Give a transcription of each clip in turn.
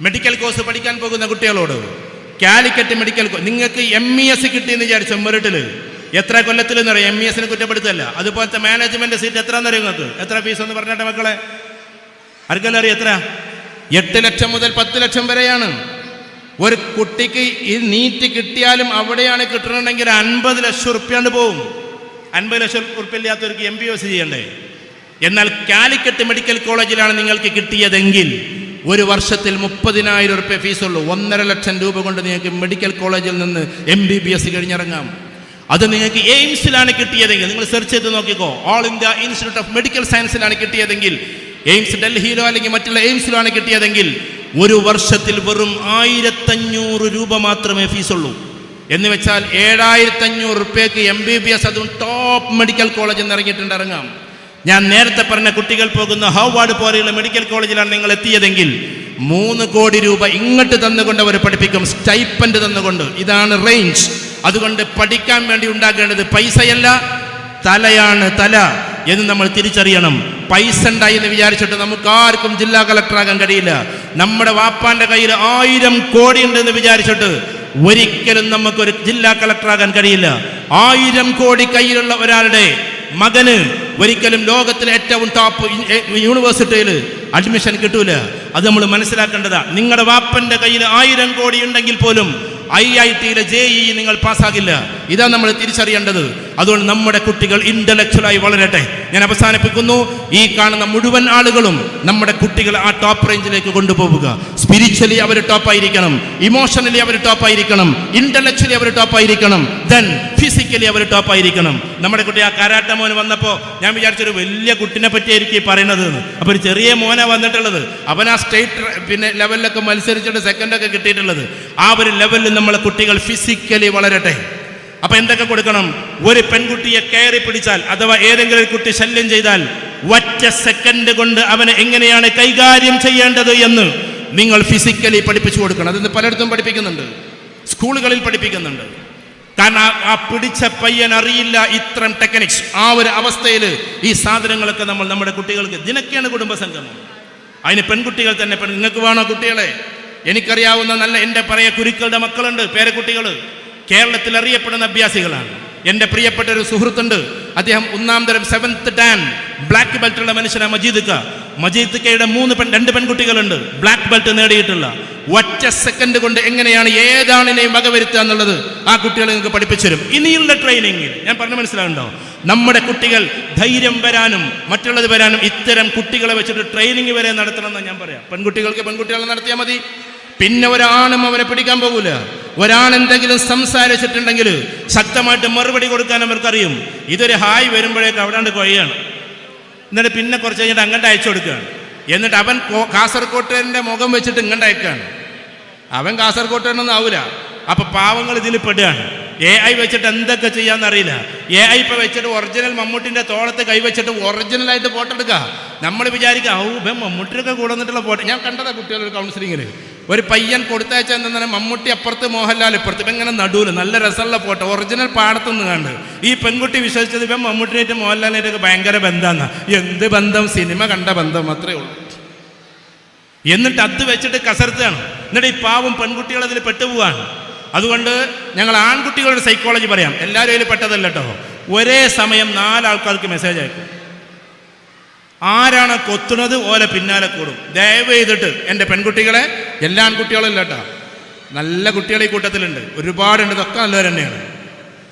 Medical course പഠിക്കാൻ പോകുന്ന കുട്ടികളോട് കാലിക്കറ്റ് മെഡിക്കൽ നിങ്ങൾക്ക് എം ഇ എസ് കിട്ടിയെന്ന് വിചാരിച്ചു മെറിറ്റിൽ എത്ര കൊല്ലത്തിൽ എന്ന് പറയാം എം ഇ എസിനെ കുറ്റപ്പെടുത്തല്ല. അതുപോലത്തെ മാനേജ്മെന്റ് സീറ്റ് എത്ര എന്നറിയും നിങ്ങൾക്ക്? എത്ര ഫീസ് എന്ന് പറഞ്ഞിട്ട് മക്കളെ? ആർക്കെല്ലാം അറിയാം എത്ര? എട്ട് ലക്ഷം മുതൽ പത്ത് ലക്ഷം വരെയാണ്. ഒരു കുട്ടിക്ക് ഈ നീറ്റ് കിട്ടിയാലും അവിടെയാണ് കിട്ടണമെങ്കിൽ അൻപത് ലക്ഷം ഉറുപ്പ്യാണ്ട് പോവും. അൻപത് ലക്ഷം ഉറുപ്പ്യ ഇല്ലാത്തവർക്ക് എം ബി എസ് ചെയ്യണ്ടേ? എന്നാൽ കാലിക്കറ്റ് മെഡിക്കൽ കോളേജിലാണ് നിങ്ങൾക്ക് കിട്ടിയതെങ്കിൽ ഒരു വർഷത്തിൽ മുപ്പതിനായിരം റുപ്യ ഫീസുള്ളൂ. ഒന്നര ലക്ഷം രൂപ കൊണ്ട് നിങ്ങൾക്ക് മെഡിക്കൽ കോളേജിൽ നിന്ന് എം ബി ബി എസ് കഴിഞ്ഞിറങ്ങാം. അത് നിങ്ങൾക്ക് എയിംസിലാണ് കിട്ടിയതെങ്കിൽ നിങ്ങൾ സെർച്ച് ചെയ്ത് നോക്കിക്കോ. All India institute of medical സയൻസിലാണ് കിട്ടിയതെങ്കിൽ എയിംസ് ഡൽഹിയിലോ അല്ലെങ്കിൽ മറ്റുള്ള എയിംസിലാണ് കിട്ടിയതെങ്കിൽ ഒരു വർഷത്തിൽ വെറും ആയിരത്തഞ്ഞൂറ് രൂപ മാത്രമേ ഫീസുള്ളൂ. എന്ന് വെച്ചാൽ ഏഴായിരത്തഞ്ഞൂറ് റുപ്യക്ക് എം ബി ബി എസ് അതും ടോപ്പ് മെഡിക്കൽ കോളേജിൽ നിന്ന് ഇറങ്ങിയിട്ടുണ്ട് ഇറങ്ങാം. ഞാൻ നേരത്തെ പറഞ്ഞ കുട്ടികൾ പോകുന്ന ഹൗവാർഡ് പോലെയുള്ള മെഡിക്കൽ കോളേജിലാണ് നിങ്ങൾ എത്തിയതെങ്കിൽ മൂന്ന് കോടി രൂപ ഇങ്ങോട്ട് തന്നുകൊണ്ട് അവർ പഠിപ്പിക്കും സ്റ്റൈപ്പൻഡ് തന്നുകൊണ്ട്. ഇതാണ് റേഞ്ച് അതുകൊണ്ട് പഠിക്കാൻ വേണ്ടി ഉണ്ടാക്കേണ്ടത് പൈസയല്ല തലയാണ് തല എന്ന് നമ്മൾ തിരിച്ചറിയണം. പൈസ ഉണ്ടായി എന്ന് വിചാരിച്ചിട്ട് നമുക്ക് ആർക്കും ജില്ലാ കളക്ടറാകാൻ കഴിയില്ല. നമ്മുടെ വാപ്പാന്റെ കയ്യിൽ ആയിരം കോടി ഉണ്ടെന്ന് വിചാരിച്ചിട്ട് ഒരിക്കലും നമുക്കൊരു ജില്ലാ കളക്ടറാകാൻ കഴിയില്ല. ആയിരം കോടി കയ്യിലുള്ള ഒരാളുടെ മകന് ഒരിക്കലും ലോകത്തിലെ ഏറ്റവും ടോപ്പ് യൂണിവേഴ്സിറ്റിയിൽ അഡ്മിഷൻ കിട്ടൂല. അത് നമ്മൾ മനസ്സിലാക്കേണ്ടതാ. നിങ്ങളുടെ വാപ്പന്റെ കയ്യിൽ ആയിരം കോടി ഉണ്ടെങ്കിൽ പോലും ഐ ഐ ടിയിലെ ജെ ഇ നിങ്ങൾ പാസ്സാകില്ല. ഇതാ നമ്മൾ തിരിച്ചറിയേണ്ടത്. അതുകൊണ്ട് നമ്മുടെ കുട്ടികൾ ഇന്റലക്ച്വലായി വളരട്ടെ. ഞാൻ അവസാനിപ്പിക്കുന്നു. ഈ കാണുന്ന മുഴുവൻ ആളുകളും നമ്മുടെ കുട്ടികളെ ആ ടോപ്പ് റേഞ്ചിലേക്ക് കൊണ്ടുപോവുക. സ്പിരിച്വലി അവർ ടോപ്പായിരിക്കണം ഇമോഷണലി അവർ ടോപ്പായിരിക്കണം ഇന്റലക്ച്വലി അവർ ടോപ്പായിരിക്കണം ദെൻ ഫിസിക്കലി അവർ ടോപ്പായിരിക്കണം നമ്മുടെ കുട്ടി ആ കരാട്ട മോന് വന്നപ്പോൾ ഞാൻ വിചാരിച്ചൊരു വലിയ കുട്ടിനെ പറ്റിയായിരിക്കും ഈ എന്ന്. അപ്പോൾ ഒരു ചെറിയ മോനെ വന്നിട്ടുള്ളത്. അവൻ ആ സ്റ്റേറ്റ് പിന്നെ ലെവലിലൊക്കെ മത്സരിച്ചിട്ട് സെക്കൻഡൊക്കെ കിട്ടിയിട്ടുള്ളത്. ആ ഒരു ലെവലിൽ നമ്മളെ കുട്ടികൾ ഫിസിക്കലി വളരട്ടെ. അപ്പൊ എന്തൊക്കെ കൊടുക്കണം? ഒരു പെൺകുട്ടിയെ കയറി പിടിച്ചാൽ അഥവാ ഏതെങ്കിലും കുട്ടി ശല്യം ചെയ്താൽ ഒറ്റ സെക്കൻഡ് കൊണ്ട് അവനെ എങ്ങനെയാണ് കൈകാര്യം ചെയ്യേണ്ടത് എന്ന് നിങ്ങൾ ഫിസിക്കലി പഠിപ്പിച്ചു കൊടുക്കണം. അതിന്ന് പലയിടത്തും പഠിപ്പിക്കുന്നുണ്ട്. സ്കൂളുകളിൽ പഠിപ്പിക്കുന്നുണ്ട്. കാരണം ആ- ആ പിടിച്ച പയ്യൻ അറിയില്ല ഇത്തരം ടെക്നിക്സ് ആ ഒരു അവസ്ഥയിൽ ഈ സാധനങ്ങളൊക്കെ നമ്മൾ നമ്മുടെ കുട്ടികൾക്ക് ഇതിനൊക്കെയാണ് കുടുംബസംഗമം. അതിന് പെൺകുട്ടികൾ തന്നെ പെൺ നിങ്ങൾക്ക് വേണോ കുട്ടികളെ? എനിക്കറിയാവുന്ന നല്ല എന്റെ പറയ കുരുക്കളുടെ മക്കളുണ്ട് പേരക്കുട്ടികൾ കേരളത്തിൽ അറിയപ്പെടുന്ന അഭ്യാസികളാണ്. എന്റെ പ്രിയപ്പെട്ട ഒരു സുഹൃത്തുണ്ട്. അദ്ദേഹം ഒന്നാം തരം സെവൻത്ത് ടാൻ ബ്ലാക്ക് ബെൽറ്റുള്ള മനുഷ്യനാണ് മജീദ് ക. മജീദ് കയുടെ മൂന്ന് പെൺ രണ്ട് പെൺകുട്ടികളുണ്ട്. ബ്ലാക്ക് ബെൽറ്റ് നേടിയിട്ടുള്ള. ഒറ്റ സെക്കൻഡ് കൊണ്ട് എങ്ങനെയാണ് ഏതാണിനെയും വകവരുത്തുക എന്നുള്ളത് ആ കുട്ടികളെ നിങ്ങൾക്ക് പഠിപ്പിച്ചു തരും ഇനിയുള്ള ട്രെയിനിങ്ങിൽ ഞാൻ പറഞ്ഞു മനസ്സിലാവുണ്ടോ നമ്മുടെ കുട്ടികൾ ധൈര്യം വരാനും മറ്റുള്ളത് വരാനും ഇത്തരം കുട്ടികളെ വെച്ചിട്ട് ട്രെയിനിങ് വരെ നടത്തണമെന്ന് ഞാൻ പറയാം. പെൺകുട്ടികൾക്ക് പെൺകുട്ടികളെ നടത്തിയാൽ മതി. പിന്നെ ഒരാളും അവരെ പിടിക്കാൻ പോകൂല. ഒരാൾ എന്തെങ്കിലും സംസാരിച്ചിട്ടുണ്ടെങ്കിൽ ശക്തമായിട്ട് മറുപടി കൊടുക്കാൻ അവർക്കറിയും. ഇതൊരു ഹായ് വരുമ്പോഴേക്ക് അവിടാണ്ട് കൊയ്യാണ്. എന്നിട്ട് പിന്നെ കുറച്ച് കഴിഞ്ഞിട്ട് അങ്ങോട്ട് അയച്ചു കൊടുക്കുകയാണ്. എന്നിട്ട് അവൻ കാസർകോട്ടേന്റെ മുഖം വെച്ചിട്ട് ഇങ്ങോട്ട് അയക്കുകയാണ്. അവൻ കാസർകോട്ടുകാരനൊന്നും ആവില്ല അപ്പൊ പാവങ്ങൾ ഇതിൽ പെടുകയാണ്. എ ഐ വെച്ചിട്ട് എന്തൊക്കെ ചെയ്യാന്ന് അറിയില്ല. എ ഐ ഇപ്പൊ വെച്ചിട്ട് ഒറിജിനൽ മമ്മൂട്ടിന്റെ തോളത്ത് കൈവച്ചിട്ട് ഒറിജിനൽ ആയിട്ട് ഫോട്ടോ എടുക്കുക. നമ്മൾ വിചാരിക്കുക ഔ ഇപ്പം മമ്മൂട്ടിനൊക്കെ കൂടെ വന്നിട്ടുള്ള ഫോട്ടോ ഞാൻ കണ്ടതാ കുട്ടികളുടെ കൗൺസിലിങ്ങിൽ ഒരു പയ്യൻ കൊടുത്തയച്ചെന്നാൽ മമ്മൂട്ടി അപ്പുറത്ത് മോഹൻലാൽ ഇപ്പുറത്ത്. ഇപ്പം ഇങ്ങനെ നടുവിൽ നല്ല രസമുള്ള ഫോട്ടോ. ഒറിജിനൽ പാടത്തുനിന്ന് കണ്ട്. ഈ പെൺകുട്ടി വിശ്വസിച്ചത് ഇപ്പം മമ്മൂട്ടിനായിട്ട് മോഹൻലാലിനായിട്ടൊക്കെ ഭയങ്കര ബന്ധമാണ്. എന്ത് ബന്ധം? സിനിമ കണ്ട ബന്ധം അത്രേ ഉള്ളൂ. എന്നിട്ട് അത് വെച്ചിട്ട് കസർത്തുകയാണ് എന്നിട്ട് ഈ പാവം പെൺകുട്ടികൾ അതിൽ പെട്ടുപോവാണ്. അതുകൊണ്ട് ഞങ്ങൾ ആൺകുട്ടികളുടെ സൈക്കോളജി പറയാം. എല്ലാവരും അതിൽ പെട്ടതല്ല കേട്ടോ. ഒരേ സമയം നാലാൾക്കാർക്ക് മെസ്സേജ് അയക്കും. ആരാണ് കൊത്തുന്നത്? ഓലെ പിന്നാലെ കൂടും. ദയവ് ചെയ്തിട്ട് എന്റെ പെൺകുട്ടികളെ എല്ലാ ആൺകുട്ടികളും ഇല്ല കേട്ടോ. നല്ല കുട്ടികൾ ഈ കൂട്ടത്തിലുണ്ട്. ഒരുപാടുണ്ട്. ഇതൊക്കെ നല്ലവർ തന്നെയാണ്.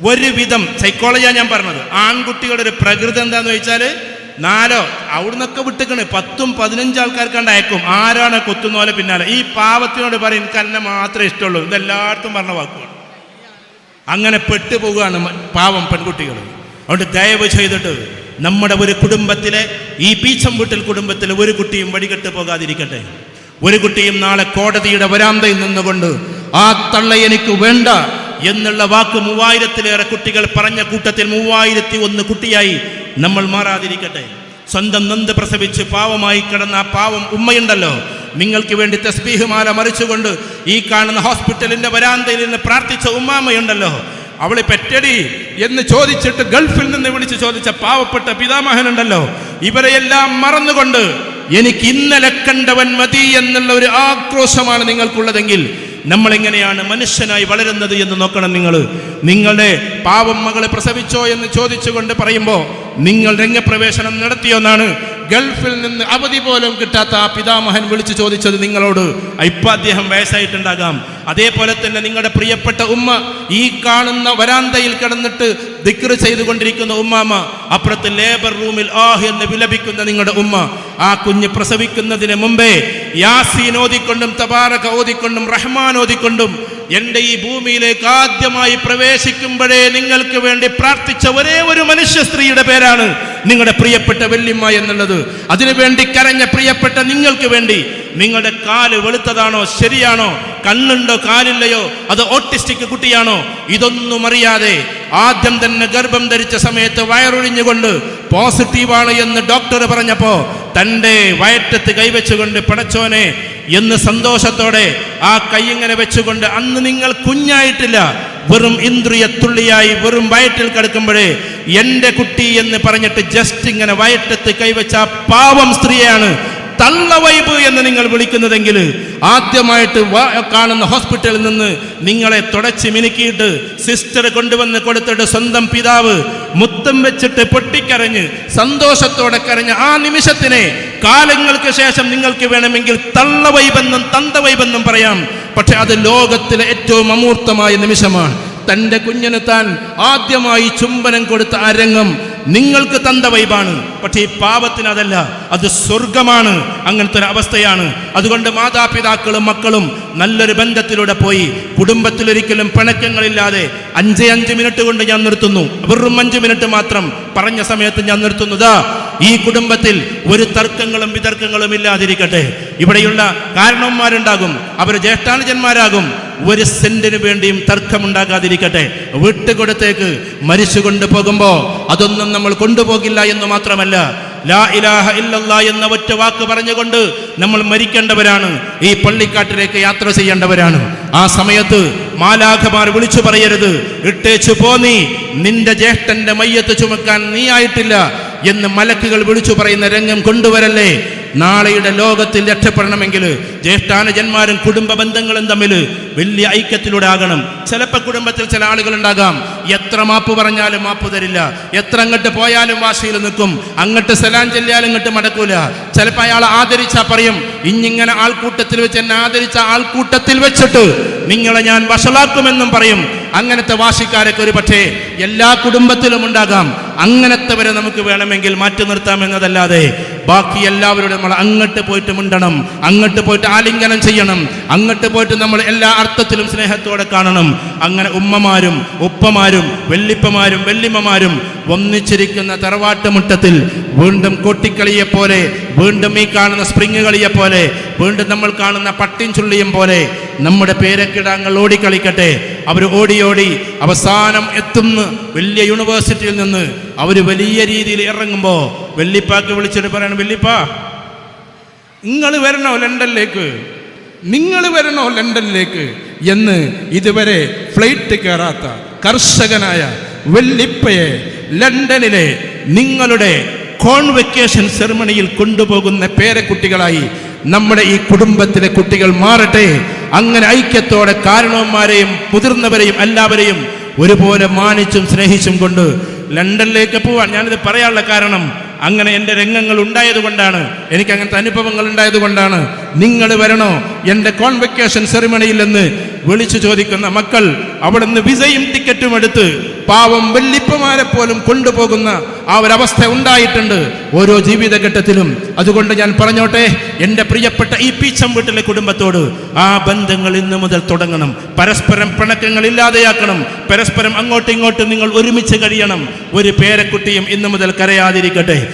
ഒരുവിധം സൈക്കോളജിയാണ് ഞാൻ പറഞ്ഞത്. ആൺകുട്ടികളുടെ ഒരു പ്രകൃതി എന്താന്ന് വെച്ചാൽ നാലോ അവിടുന്നൊക്കെ വിട്ടിക്കണ്. പത്തും പതിനഞ്ച് ആൾക്കാർക്കാണ്ട് അയക്കും. ആരാണ് കൊത്തുന്ന പോലെ പിന്നാലെ. ഈ പാവത്തിനോട് പറയും എനിക്ക് എന്നെ മാത്രമേ ഇഷ്ടമുള്ളൂ. ഇതെല്ലായിടത്തും പറഞ്ഞ വാക്കുകൾ അങ്ങനെ പെട്ടുപോകുകയാണ് പാവം പെൺകുട്ടികൾ. അതുകൊണ്ട് ദയവ് ചെയ്തിട്ട് നമ്മുടെ ഒരു കുടുംബത്തിലെ ഈ പീച്ചം വീട്ടിൽ കുടുംബത്തിലെ ഒരു കുട്ടിയും വഴികെട്ട് പോകാതിരിക്കട്ടെ. ഒരു കുട്ടിയും നാളെ കോടതിയുടെ വരാന്തയിൽ നിന്നുകൊണ്ട് ആ തള്ള എനിക്ക് വേണ്ട എന്നുള്ള വാക്ക് മൂവായിരത്തിലേറെ കുട്ടികൾ പറഞ്ഞ കൂട്ടത്തിൽ മൂവായിരത്തി ഒന്ന് കുട്ടിയായി നമ്മൾ മാറാതിരിക്കട്ടെ. സ്വന്തം നൊന്ത് പ്രസവിച്ച് പാവമായി കിടന്ന ആ പാവം ഉമ്മയുണ്ടല്ലോ. നിങ്ങൾക്ക് വേണ്ടി തസ്ബീഹുമാല മറിച്ചുകൊണ്ട് ഈ കാണുന്ന ഹോസ്പിറ്റലിന്റെ വരാന്തയിൽ നിന്ന് പ്രാർത്ഥിച്ച ഉമ്മാമയുണ്ടല്ലോ അവളെ പെറ്റടി എന്ന് ചോദിച്ചിട്ട് ഗൾഫിൽ നിന്ന് വിളിച്ച് ചോദിച്ച പാവപ്പെട്ട പിതാമഹനുണ്ടല്ലോ. ഇവരെയെല്ലാം മറന്നുകൊണ്ട് എനിക്ക് ഇന്നലെ കണ്ടവൻ മതി എന്നുള്ള ഒരു ആക്രോശമാണ് നിങ്ങൾക്കുള്ളതെങ്കിൽ നമ്മൾ എങ്ങനെയാണ് മനുഷ്യനായി വളരുന്നത് എന്ന് നോക്കണം നിങ്ങൾ. നിങ്ങളുടെ പാവം മകളെ പ്രസവിച്ചോ എന്ന് ചോദിച്ചുകൊണ്ട് പറയുമ്പോൾ നിങ്ങൾ രംഗപ്രവേശനം നടത്തിയെന്നാണ് ഗൾഫിൽ നിന്ന് അവധി പോലും കിട്ടാത്ത ആ പിതാമഹൻ വിളിച്ചു ചോദിച്ചത് നിങ്ങളോട്. ഇപ്പൊ അദ്ദേഹം വയസ്സായിട്ടുണ്ടാകാം. അതേപോലെ തന്നെ നിങ്ങളുടെ പ്രിയപ്പെട്ട ഉമ്മ ഈ കാണുന്ന വരാന്തയിൽ കിടന്നിട്ട് ദിക്റ് ചെയ്തുകൊണ്ടിരിക്കുന്ന ഉമ്മാമ അപ്പുറത്ത് ലേബർ റൂമിൽ ആഹ് എന്ന് വിലപിക്കുന്ന നിങ്ങളുടെ ഉമ്മ. ആ കുഞ്ഞ് പ്രസവിക്കുന്നതിന് മുമ്പേ യാസീൻ ഓതിക്കൊണ്ടും തബാറക ഓതിക്കൊണ്ടും റഹ്മാൻ ഓതിക്കൊണ്ടും എന്റെ ഈ ഭൂമിയിലേക്ക് ആദ്യമായി പ്രവേശിക്കുമ്പോഴേ നിങ്ങൾക്ക് വേണ്ടി പ്രാർത്ഥിച്ച ഒരേ ഒരു മനുഷ്യ സ്ത്രീയുടെ പേരാണ് നിങ്ങളുടെ പ്രിയപ്പെട്ട വെള്ളിമ്മ എന്നുള്ളത്. അതിനുവേണ്ടി കരഞ്ഞ പ്രിയപ്പെട്ട നിങ്ങൾക്ക് വേണ്ടി നിങ്ങളുടെ കാൽ വെളുത്തതാണോ ശരിയാണോ കണ്ണുണ്ടോ കാലില്ലയോ അത് ഓട്ടിസ്റ്റിക് കുട്ടിയാണോ ഇതൊന്നും അറിയാതെ ആദ്യം തന്നെ ഗർഭം ധരിച്ച സമയത്ത് വയറൊഴിഞ്ഞുകൊണ്ട് പോസിറ്റീവാണ് എന്ന് ഡോക്ടർ പറഞ്ഞപ്പോ തന്റെ വയറ്റത്ത് കൈവച്ചുകൊണ്ട് പടച്ചോനെ എന്ന് സന്തോഷത്തോടെ ആ കൈയിങ്ങനെ വെച്ചുകൊണ്ട് അന്ന് നിങ്ങൾ കുഞ്ഞായിട്ടില്ല. വെറും ഇന്ദ്രിയ തുള്ളിയായി വെറും വയറ്റിൽ കിടക്കുമ്പോഴേ എന്റെ കുട്ടി എന്ന് പറഞ്ഞിട്ട് ജസ്റ്റ് ഇങ്ങനെ വയറ്റത്ത് കൈവച്ച പാവം സ്ത്രീയാണ് തള്ളവൈബ് എന്ന് നിങ്ങൾ വിളിക്കുന്നതെങ്കിൽ ആദ്യമായിട്ട് കാണുന്ന ഹോസ്പിറ്റലിൽ നിന്ന് നിങ്ങളെ തുടച്ച് മിനുക്കിയിട്ട് സിസ്റ്റർ കൊണ്ടുവന്ന് കൊടുത്തിട്ട് സ്വന്തം പിതാവ് മുത്തം വെച്ചിട്ട് പൊട്ടിക്കരഞ്ഞ് സന്തോഷത്തോടെ കരഞ്ഞ ആ നിമിഷത്തിനെ കാലങ്ങൾക്ക് ശേഷം നിങ്ങൾക്ക് വേണമെങ്കിൽ തള്ളവൈബെന്നും തന്തവൈബെന്നും പറയാം. പക്ഷെ അത് ലോകത്തിലെ ഏറ്റവും അമൂർത്തമായ നിമിഷമാണ്. തന്റെ കുഞ്ഞിന് താൻ ആദ്യമായി ചുംബനം കൊടുത്ത അരങ്ങം നിങ്ങൾക്ക് തന്ത വൈബാണ്. പക്ഷേ ഈ പാപത്തിന് അതല്ല അത് സ്വർഗമാണ് അങ്ങനത്തെ ഒരു അവസ്ഥയാണ്. അതുകൊണ്ട് മാതാപിതാക്കളും മക്കളും നല്ലൊരു ബന്ധത്തിലൂടെ പോയി കുടുംബത്തിലൊരിക്കലും പിണക്കങ്ങളില്ലാതെ അഞ്ച് അഞ്ച് മിനിറ്റ് കൊണ്ട് ഞാൻ നിർത്തുന്നു. വെറും അഞ്ച് മിനിറ്റ് മാത്രം പറഞ്ഞ സമയത്ത് ഞാൻ നിർത്തുന്നതാ ഈ കുടുംബത്തിൽ ഒരു തർക്കങ്ങളും വിതർക്കങ്ങളും ഇല്ലാതിരിക്കട്ടെ. ഇവിടെയുള്ള കാരണവന്മാരുണ്ടാകും അവർ ജ്യേഷ്ഠാനുജന്മാരാകും. ഒരു സെന്റിന് വേണ്ടിയും തർക്കമുണ്ടാകാതിരിക്കട്ടെ. വിട്ടുകൊടുത്തേക്ക് മരിച്ചു കൊണ്ടുപോകുമ്പോ അതൊന്നും നമ്മൾ കൊണ്ടുപോകില്ല എന്ന് മാത്രമല്ല. ലാ ഇലാഹ ഇല്ലല്ലാ എന്ന ഒറ്റ വാക്ക് പറഞ്ഞുകൊണ്ട് നമ്മൾ മരിക്കേണ്ടവരാണ്. ഈ പള്ളിക്കാട്ടിലേക്ക് യാത്ര ചെയ്യേണ്ടവരാണ്. ആ സമയത്ത് മാലാഖമാർ വിളിച്ചു പറയരുത്. ഇട്ടേച്ചു പോന്നീ നിന്റെ ജ്യേഷ്ഠന്റെ മയ്യത്ത് ചുമക്കാൻ നീ ആയിട്ടില്ല. എന്ന് മലക്കുകൾ വിളിച്ചു പറയുന്ന രംഗം കൊണ്ടുവരല്ലേ? നാളെയുടെ ലോകത്തിൽ രക്ഷപ്പെടണമെങ്കിൽ ജ്യേഷ്ഠാനുജന്മാരും കുടുംബ ബന്ധങ്ങളും തമ്മിൽ വലിയ ഐക്യത്തിലൂടെ ആകണം. ചിലപ്പോൾ കുടുംബത്തിൽ ചില ആളുകൾ ഉണ്ടാകാം എത്ര മാപ്പ് പറഞ്ഞാലും മാപ്പ് തരില്ല. എത്ര അങ്ങോട്ട് പോയാലും വാശിയിൽ നിൽക്കും. അങ്ങോട്ട് സലാം ചെല്ലിയാലും ഇങ്ങോട്ട് മടക്കൂല. ചിലപ്പോൾ അയാൾ ആദരിച്ചാൽ പറയും. ഇഞ്ഞിങ്ങനെ ആൾക്കൂട്ടത്തിൽ വെച്ച് എന്നെ ആദരിച്ച ആൾക്കൂട്ടത്തിൽ വെച്ചിട്ട് നിങ്ങളെ ഞാൻ വഷളാക്കുമെന്നും പറയും. അങ്ങനത്തെ വാശിക്കാരൊക്കെ ഒരു പക്ഷേ എല്ലാ കുടുംബത്തിലും ഉണ്ടാകാം. അങ്ങനത്തെ വരെ നമുക്ക് വേണമെങ്കിൽ മാറ്റി നിർത്താം എന്നതല്ലാതെ ബാക്കി എല്ലാവരോടും നമ്മൾ അങ്ങോട്ട് പോയിട്ട് മിണ്ടണം അങ്ങോട്ട് പോയിട്ട് ആലിംഗനം ചെയ്യണം അങ്ങോട്ട് പോയിട്ട് നമ്മൾ എല്ലാ അർത്ഥത്തിലും സ്നേഹത്തോടെ കാണണം. അങ്ങനെ ഉമ്മമാരും ഉപ്പമാരും വെള്ളിപ്പമാരും വെള്ളിമ്മമാരും ഒന്നിച്ചിരിക്കുന്ന തറവാട്ടുമുട്ടത്തിൽ വീണ്ടും കൊട്ടിക്കളിയെ പോലെ വീണ്ടും ഈ കാണുന്ന സ്പ്രിങ് കളിയെ പോലെ വീണ്ടും നമ്മൾ കാണുന്ന പട്ടിൻ ചുള്ളിയും പോലെ നമ്മുടെ പേരക്കിടാങ്ങൾ ഓടിക്കളിക്കട്ടെ. അവർ ഓടി ഓടി അവസാനം എത്തുന്ന വലിയ യൂണിവേഴ്സിറ്റിയിൽ നിന്ന് അവർ വലിയ രീതിയിൽ ഇറങ്ങുമ്പോൾ വെള്ളിപ്പാക്ക് വിളിച്ചിട്ട് പറയണം വെല്ലിപ്പ നിങ്ങൾ വരണോ ലണ്ടനിലേക്ക്? നിങ്ങൾ വരണോ ലണ്ടനിലേക്ക്? എന്ന് ഇതുവരെ ഫ്ലൈറ്റ് കയറാത്ത കർഷകനായ വെല്ലിപ്പയെ ലണ്ടനിലെ നിങ്ങളുടെ കോൺവെക്കേഷൻ സെറിമണിയിൽ കൊണ്ടുപോകുന്ന പേരക്കുട്ടികളായി നമ്മുടെ ഈ കുടുംബത്തിലെ കുട്ടികൾ മാറട്ടെ. അങ്ങനെ ഐക്യത്തോടെ കാരണവന്മാരെയും മുതിർന്നവരെയും എല്ലാവരെയും ഒരുപോലെ മാനിച്ചും സ്നേഹിച്ചും കൊണ്ട് ലണ്ടനിലേക്ക് പോവാൻ ഞാനിത് പറയാനുള്ള കാരണം അങ്ങനെ എന്റെ രംഗങ്ങൾ ഉണ്ടായതുകൊണ്ടാണ് എനിക്ക് അങ്ങനത്തെ അനുഭവങ്ങൾ ഉണ്ടായതുകൊണ്ടാണ് നിങ്ങൾ വരണോ? എന്റെ കോൺവെക്കേഷൻ സെറിമണിയിൽ നിന്ന് വിളിച്ചു ചോദിക്കുന്ന മക്കൾ അവിടുന്ന് വിസയും ടിക്കറ്റും എടുത്ത് പാവം വെള്ളിപ്പമാരെ പോലും കൊണ്ടുപോകുന്ന ആ ഒരവസ്ഥ ഉണ്ടായിട്ടുണ്ട്. ഓരോ ജീവിതഘട്ടത്തിലും. അതുകൊണ്ട് ഞാൻ പറഞ്ഞോട്ടെ എന്റെ പ്രിയപ്പെട്ട ഈ പീച്ചം വീട്ടിലെ കുടുംബത്തോട് ആ ബന്ധങ്ങൾ ഇന്നു മുതൽ തുടങ്ങണം. പരസ്പരം പിണക്കങ്ങൾ ഇല്ലാതെയാക്കണം. പരസ്പരം അങ്ങോട്ടും ഇങ്ങോട്ടും നിങ്ങൾ ഒരുമിച്ച് കഴിയണം. ഒരു പേരക്കുട്ടിയും ഇന്നു മുതൽ കരയാതിരിക്കട്ടെ.